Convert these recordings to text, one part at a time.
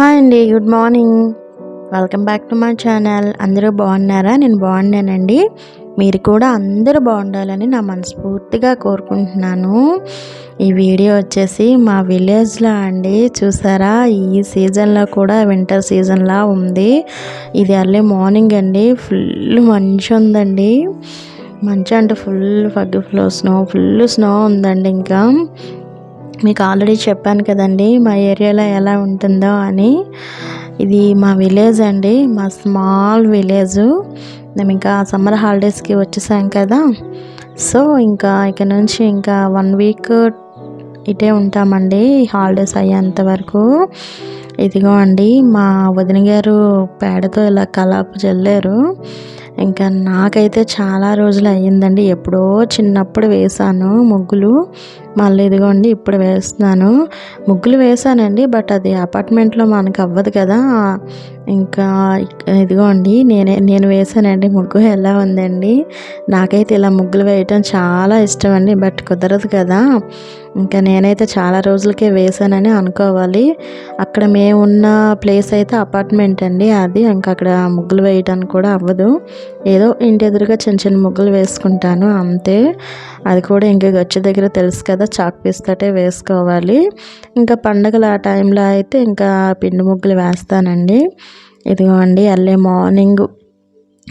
Hi అండి good morning. Welcome back to my channel. అందరూ బాగున్నారా? నేను బాగున్నానండి. మీరు కూడా అందరూ బాగుండాలని నా మనస్ఫూర్తిగా కోరుకుంటున్నాను. ఈ వీడియో వచ్చేసి మా విలేజ్లో అండి. చూసారా? ఈ సీజన్లో కూడా వింటర్ సీజన్లా ఉంది. ఇది అర్లీ మార్నింగ్ అండి. ఫుల్ మంచి ఉందండి. మంచి అంటే full fog flow snow full snow ఉందండి ఇంకా. మీకు ఆల్రెడీ చెప్పాను కదండి మా ఏరియాలో ఎలా ఉంటుందో అని. ఇది మా విలేజ్ అండి మా స్మాల్ విలేజ్. మేము ఇంకా సమ్మర్ హాలిడేస్కి వచ్చేసాం కదా. సో ఇంకా ఇక నుంచి ఇంకా వన్ వీక్ ఇటే ఉంటామండి హాలిడేస్ అయ్యేంత వరకు. ఇదిగో అండి మా వదిన గారు పేడతో ఇలా కలాపు చల్లారు ఇంకా నాకైతే చాలా రోజులు అయ్యిందండి ఎప్పుడో చిన్నప్పుడు వేశాను ముగ్గులు. మళ్ళీ ఇదిగోండి ఇప్పుడు వేస్తున్నాను. ముగ్గులు వేసానండి బట్ అది అపార్ట్మెంట్లో మనకు అవ్వదు కదా. ఇంకా ఇదిగోండి నేనే నేను వేసానండి ముగ్గు ఎలా ఉందండి. నాకైతే ఇలా ముగ్గులు వేయటం చాలా ఇష్టం అండి బట్ కుదరదు కదా. ఇంకా నేనైతే చాలా రోజులకే వేసానని అనుకోవాలి. అక్కడ మేము ఉన్న ప్లేస్ అయితే అపార్ట్మెంట్ అండి అది. ఇంకా అక్కడ ముగ్గులు వేయటానికి కూడా అవ్వదు. ఏదో ఇంటి ఎదురుగా చిన్న చిన్న ముగ్గులు వేసుకుంటాను అంతే. అది కూడా ఇంకా గచ్చు దగ్గర తెలుసు కదా చాక్ పీస్ తటే వేసుకోవాలి. ఇంకా పండగలు ఆ టైంలో అయితే ఇంకా పిండి ముగ్గులు వేస్తానండి. ఇదిగో అండి అల్లే మార్నింగ్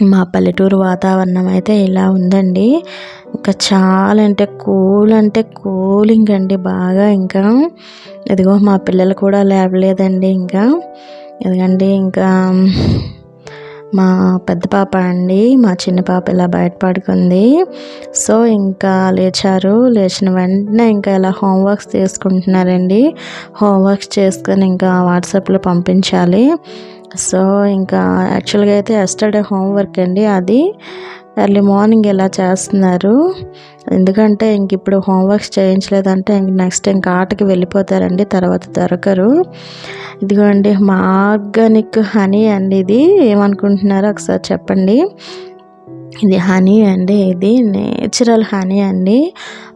మా పల్లెటూరు వాతావరణం అయితే ఇలా ఉందండి. ఇంకా చాలా అంటే కూల్ అంటే కూలింగ్ అండి బాగా ఇంకా. ఇదిగో మా పిల్లలు కూడా లేవలేదండి ఇంకా. ఎందుకంటే ఇంకా మా పెద్ద పాప అండి మా చిన్న పాప ఇలా బయట పడుకుంది. సో ఇంకా లేచారు. లేచిన వెంటనే ఇంకా ఇలా హోంవర్క్స్ తీసుకుంటున్నారండి. హోంవర్క్స్ చేసుకొని ఇంకా వాట్సాప్లో పంపించాలి. సో ఇంకా యాక్చువల్గా అయితే ఎస్టర్డే హోంవర్క్ అండి అది. ఎర్లీ మార్నింగ్ ఇలా చేస్తున్నారు? ఎందుకంటే ఇంక ఇప్పుడు హోంవర్క్స్ చేయించలేదంటే ఇంక నెక్స్ట్ ఇంకా ఆటకి వెళ్ళిపోతారండి తర్వాత దొరకరు. ఇదిగోండి మా ఆర్గానిక్ హనీ అండి ఇది. ఏమనుకుంటున్నారో ఒకసారి చెప్పండి. ఇది హనీ అండి ఇది నేచురల్ హనీ అండి.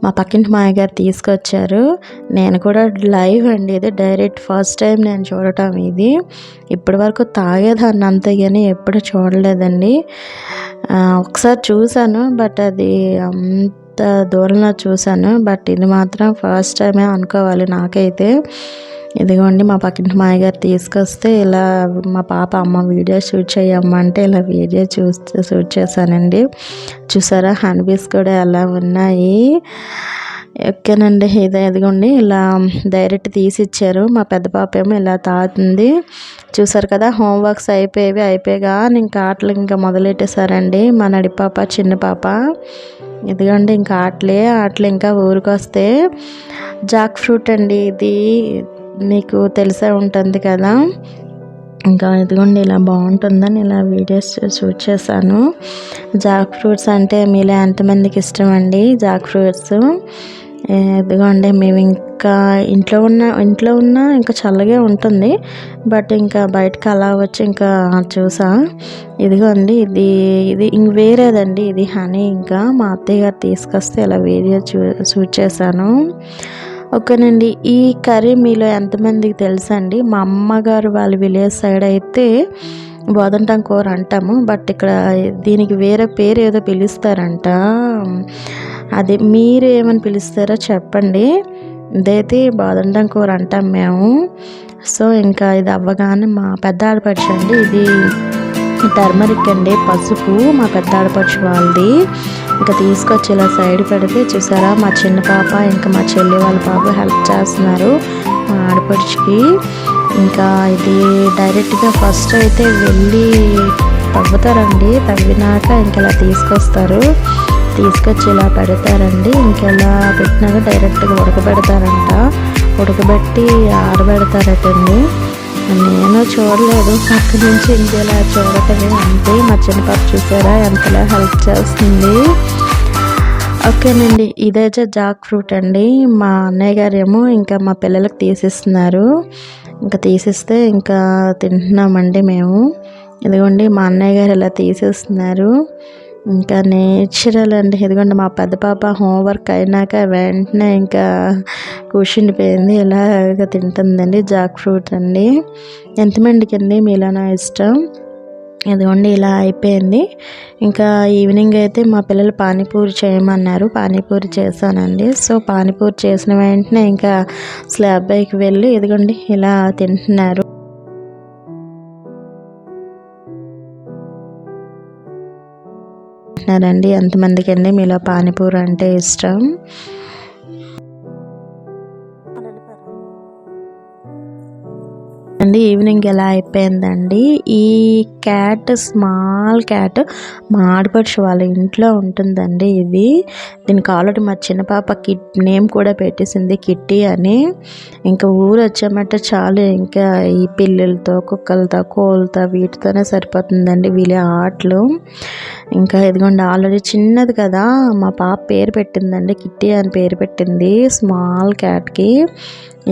మా పక్కింటి మాయగారు తీసుకొచ్చారు. నేను కూడా లైవ్ అండి ఇది డైరెక్ట్ ఫస్ట్ టైం నేను చూడటం ఇది. ఇప్పటి వరకు తాగేదాన్ని అంత కానీ ఎప్పుడు చూడలేదండి. ఒకసారి చూశాను బట్ అది అంత దూరంలో చూశాను. బట్ ఇది మాత్రం ఫస్ట్ టైమే అనుకోవాలి నాకైతే. ఇదిగోండి మా పక్కింటి మాయగారు తీసుకొస్తే ఇలా మా పాప అమ్మ వీడియో షూట్ చేయమ్మంటే ఇలా వీడియో చూస్తే షూట్ చేశానండి. చూసారా హనీబీస్ కూడా ఎలా ఉన్నాయి? ఓకేనండి ఇదే ఎదిగోండి ఇలా డైరెక్ట్ తీసి ఇచ్చారు. మా పెద్ద పాప ఏమో ఇలా తాగుతుంది. చూసారు కదా హోంవర్క్స్ అయిపోయేవి అయిపోయాగా ఇంకా ఆటలు ఇంకా మొదలెట్టేశారండి. మా నడి పాప చిన్న పాప. ఇదిగోండి ఇంకా ఆటలే ఆటలు ఇంకా ఊరికొస్తే. జాక్ ఫ్రూట్ అండి ఇది. మీకు తెలిసే ఉంటుంది కదా. ఇంకా ఇదిగోండి ఇలా బాగుంటుందని ఇలా వీడియోస్ షూట్ చేశాను. జాక్ ఫ్రూట్స్ అంటే మీలో ఎంతమందికి ఇష్టం అండి జాక్ ఫ్రూట్స్. ఇదిగోండి మేము ఇంకా ఇంట్లో ఉన్న ఇంట్లో ఉన్న ఇంకా చల్లగా ఉంటుంది. బట్ ఇంకా బయటకు అలా వచ్చి ఇంకా చూసా. ఇదిగోండి ఇది ఇది ఇంక వేరేదండి. ఇది హనీ. ఇంకా మా అత్తయ్య గారు తీసుకొస్తే ఇలా వీడియో చూ షూట్ చేశాను. ఓకేనండి ఈ కర్రీ మీలో ఎంతమందికి తెలుసండి? మా అమ్మగారు వాళ్ళ విలేజ్ సైడ్ అయితే బోదంటం కూర అంటాము బట్ ఇక్కడ దీనికి వేరే పేరు ఏదో పిలుస్తారంట. అది మీరు ఏమని పిలుస్తారో చెప్పండి. ఇదైతే బాదండం కూర అంటాం మేము. సో ఇంకా ఇది అవ్వగానే మా పెద్ద ఆడపడుచండి ఇది టర్మరిక్ అండి పసుపు మా పెద్ద ఆడపడుచు వాళ్ళది. ఇంకా తీసుకొచ్చి ఇలా సైడ్ పెడితే చూసారా మా చిన్న పాప ఇంకా మా చెల్లి వాళ్ళ పాప హెల్ప్ చేస్తున్నారు మా ఆడపడుచుకి. ఇంకా ఇది డైరెక్ట్గా ఫస్ట్ అయితే వెళ్ళి తవ్వుతారండి. తవ్వినాక ఇంకెలా తీసుకొస్తారు. తీసుకొచ్చి ఇలా పెడతారండి. ఇంకెలా పెట్టినాక డైరెక్ట్గా ఉడకబెడతారంట. ఉడకబెట్టి ఆరబెడతారటండి. నేను చూడలేదు. పక్క నుంచి ఇంకెలా చూడటమే అంతే మా చిన్నపాప చూసారా? ఎంతలా హెల్ప్ చేస్తుంది? ఓకేనండి. ఇదైతే జాక్ ఫ్రూట్ అండి. మా అన్నయ్య గారేమో ఇంకా మా పిల్లలకు తీసిస్తున్నారు. ఇంకా తీసిస్తే ఇంకా తింటున్నామండి మేము. ఇదిగోండి మా అన్నయ్య గారు ఇలా తీసేస్తున్నారు. ఇంకా నేచురల్ అండి. ఇదిగోండి మా పెద్ద పాప హోంవర్క్ అయినాక వెంటనే ఇంకా కూర్చుండిపోయింది ఇలాగ తింటుందండి జాక్ ఫ్రూట్ అండి. ఎంతమందికి అండి మీలోనా ఇష్టం? ఇదిగోండి ఇలా అయిపోయింది. ఇంకా ఈవినింగ్ అయితే మా పిల్లలు పానీపూరి చేయమన్నారు. పానీపూరి చేశానండి. సో పానీపూరి చేసిన వెంటనే ఇంకా స్లాబ్ పైకి వెళ్ళి ఇదిగోండి ఇలా తింటున్నారు. అండి ఎంతమందికి అండి. మీలో పానీపూరి అంటే ఇష్టం. అండి ఈవినింగ్ ఎలా అయిపోయిందండి? ఈ క్యాట్ స్మాల్ క్యాట్ మా ఆడపడుచు వాళ్ళ ఇంట్లో ఉంటుందండి ఇది. దీనికి ఆల్రెడీ మా చిన్న పాప కిట్ నేమ్ కూడా పెట్టేసింది కిట్టి అని. ఇంకా ఊరు వచ్చామంటే చాలు ఇంకా ఈ పిల్లలతో కుక్కలతో కోళ్ళతో వీటితోనే సరిపోతుందండి వీళ్ళ ఆటలు. ఇంకా ఇదిగోండి ఆల్రెడీ చిన్నది కదా మా పాప పేరు పెట్టిందండి కిట్టి అని పేరు పెట్టింది స్మాల్ క్యాట్కి.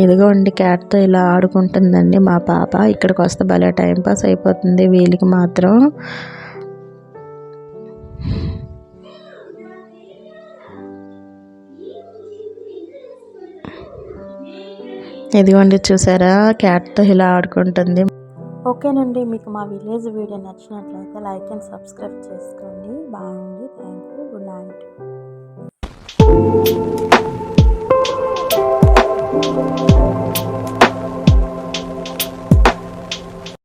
ఇదిగోండి క్యాట్తో ఇలా ఆడుకుంటుందండి మా పాప. ఇక్కడికి వస్తే భలే టైంపాస్ అయిపోతుంది వీళ్ళకి మాత్రం. ఇదిగోండి చూసారా? క్యాట్తో ఇలా ఆడుకుంటుంది. ఓకేనండి మీకు మా విలేజ్ వీడియో నచ్చినట్లయితే లైక్ అండ్ సబ్స్క్రైబ్ చేసుకోండి. బాగుంది థ్యాంక్ యూ గుడ్ నైట్.